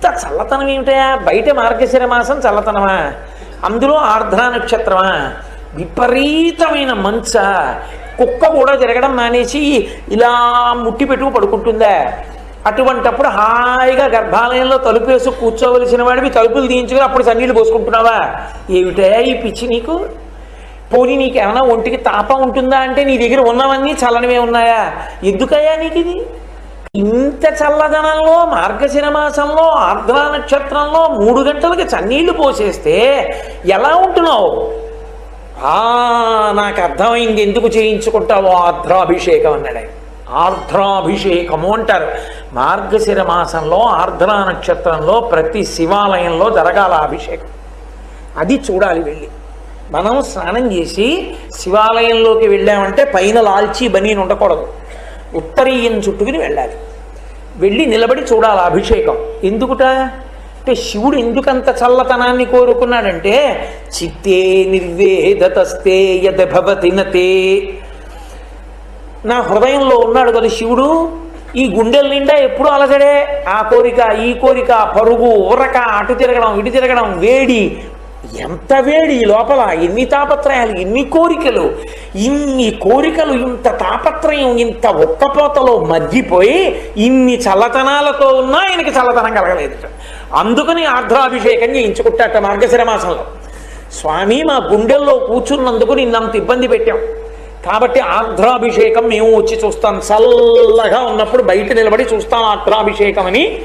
ఇంత చల్లతనం ఏమిటయా బయట మార్గశిర మాసం చల్లతనమా? అందులో ఆర్ద్ర నక్షత్రమా? విపరీతమైన మంచ. కుక్క కూడా తిరగడం మానేసి ఇలా ముట్టి పెట్టుకు పడుకుంటుందా? అటువంటప్పుడు హాయిగా గర్భాలయంలో తలుపు వేసుకు కూర్చోవలసిన వాడివి తలుపులు తీయించుకుని అప్పుడు సన్నీళ్ళు పోసుకుంటున్నావా? ఏమిటే ఈ పిచ్చి నీకు? పోనీ నీకు ఏమైనా ఒంటికి తాపం ఉంటుందా అంటే నీ దగ్గర ఉన్నవన్నీ చల్లనివే ఉన్నాయా? ఎందుకయ్యా నీకు ఇది ఇంత చల్లదనంలో మార్గశిర మాసంలో ఆర్ద్ర నక్షత్రంలో మూడు గంటలకి చన్నీళ్ళు పోసేస్తే ఎలా ఉంటున్నావు? ఆ నాకు అర్థమైంది. ఎందుకు చేయించుకుంటావో ఆర్ద్రాభిషేకం అన్నాడు ఆర్ద్రాభిషేకము అంటారు. మార్గశిర మాసంలో ఆర్ద్ర నక్షత్రంలో ప్రతి శివాలయంలో జరగాల అభిషేకం. అది చూడాలి వెళ్ళి. మనం స్నానం చేసి శివాలయంలోకి వెళ్ళామంటే పైన లాల్చి బనీని ఉండకూడదు. ఉత్తరీయం చుట్టుకుని వెళ్ళాలి. వెళ్ళి నిలబడి చూడాలి అభిషేకం. ఎందుకుట? అంటే శివుడు ఎందుకంత చల్లతనాన్ని కోరుకున్నాడంటే చిత్తే నిర్వేదతస్తే యద నతే. నా హృదయంలో ఉన్నాడు కదా శివుడు ఈ గుండెల నిండా ఎప్పుడు అలజడే ఆ కోరిక ఈ కోరిక పరుగు ఉరక అటు తిరగడం ఇటు తిరగడం వేడి ఎంత వేడి ఈ లోపల? ఎన్ని తాపత్రయాలు ఎన్ని కోరికలు ఇన్ని కోరికలు ఇంత తాపత్రయం ఇంత ఉక్కపోతలో మగ్గిపోయి ఇన్ని చల్లతనాలతో ఉన్నా ఆయనకి చల్లతనం కలగలేదు. అందుకని ఆర్ద్రాభిషేకం చేయించుకుంటాట మార్గశిర మాసంలో. స్వామి మా గుండెల్లో కూర్చున్నందుకు నిన్నంత ఇబ్బంది పెట్టాం. కాబట్టి ఆర్ద్రాభిషేకం మేము వచ్చి చూస్తాం. చల్లగా ఉన్నప్పుడు బయట నిలబడి చూస్తాం ఆర్ద్రాభిషేకం అని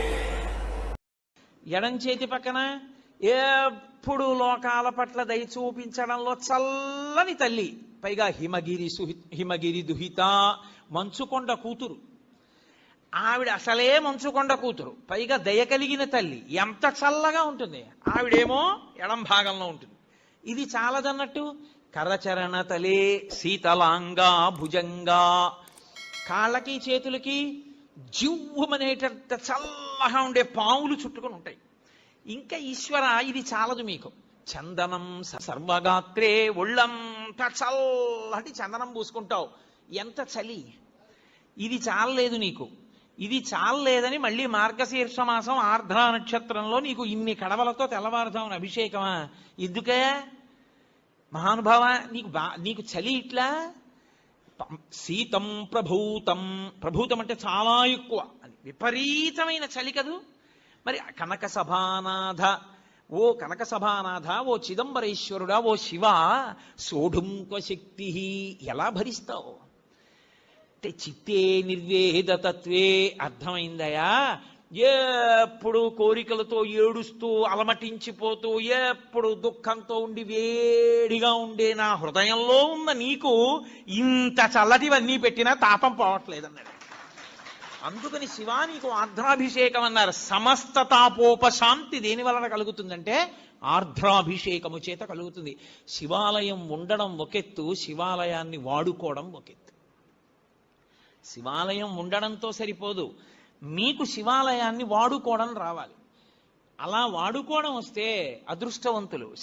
ఎడం చేతి పక్కన ఏ ఎప్పుడు లోకాల పట్ల దయ చూపించడంలో చల్లని తల్లి. పైగా హిమగిరి సుహి హిమగిరి దుహిత మంచుకొండ కూతురు. ఆవిడ అసలే మంచుకొండ కూతురు. పైగా దయ కలిగిన తల్లి. ఎంత చల్లగా ఉంటుంది. ఆవిడేమో ఎడం భాగంలో ఉంటుంది. ఇది చాలదన్నట్టు కరచరణ తలే శీతలాంగా భుజంగా కాళ్ళకి చేతులకి జివ్వమనేటంత చల్లగా ఉండే పావులు చుట్టుకొని ఉంటాయి. ఇంకా ఈశ్వర ఇది చాలదు మీకు. చందనం స- సర్వగాత్రే ఒళ్ళంతా చల్లటి చందనం పూసుకుంటావు. ఎంత చలి? ఇది చాలలేదు నీకు. ఇది చాలలేదని మళ్ళీ మార్గశీర్ష మాసం ఆర్ధ్ర నక్షత్రంలో నీకు ఇన్ని కడవలతో తెల్లవారుజామున అభిషేకమా? ఎందుకే? మహానుభావ నీకు బా నీకు చలి ఇట్లా? శీతం ప్రభూతం. ప్రభూతం అంటే చాలా ఎక్కువ. అని విపరీతమైన చలి కదూ? మరి కనక సభానాథ ఓ కనక సభానాథ ఓ చిదంబరేశ్వరుడా ఓ శివ సోఢుంక శక్తి ఎలా భరిస్తావు? అంటే చిత్తే నిర్వేదతత్వే అర్థమైందయా? ఎప్పుడు కోరికలతో ఏడుస్తూ అలమటించిపోతూ ఎప్పుడు దుఃఖంతో ఉండి వేడిగా ఉండే నా హృదయంలో ఉన్న నీకు ఇంత చల్లటివన్నీ పెట్టినా తాపం పోవట్లేదన్నాడు. అందుకని శివానికి ఆర్ద్రాభిషేకం అన్నారు సమస్త తాపోపశాంతి దేని వలన కలుగుతుందంటే ఆర్ద్రాభిషేకము చేత కలుగుతుంది. శివాలయం ఉండడం ఒకెత్తు శివాలయాన్ని వాడుకోవడం ఒకెత్తు. శివాలయం ఉండడంతో సరిపోదు. మీకు శివాలయాన్ని వాడుకోవడం రావాలి. అలా వాడుకోవడం వస్తే అదృష్టవంతులు.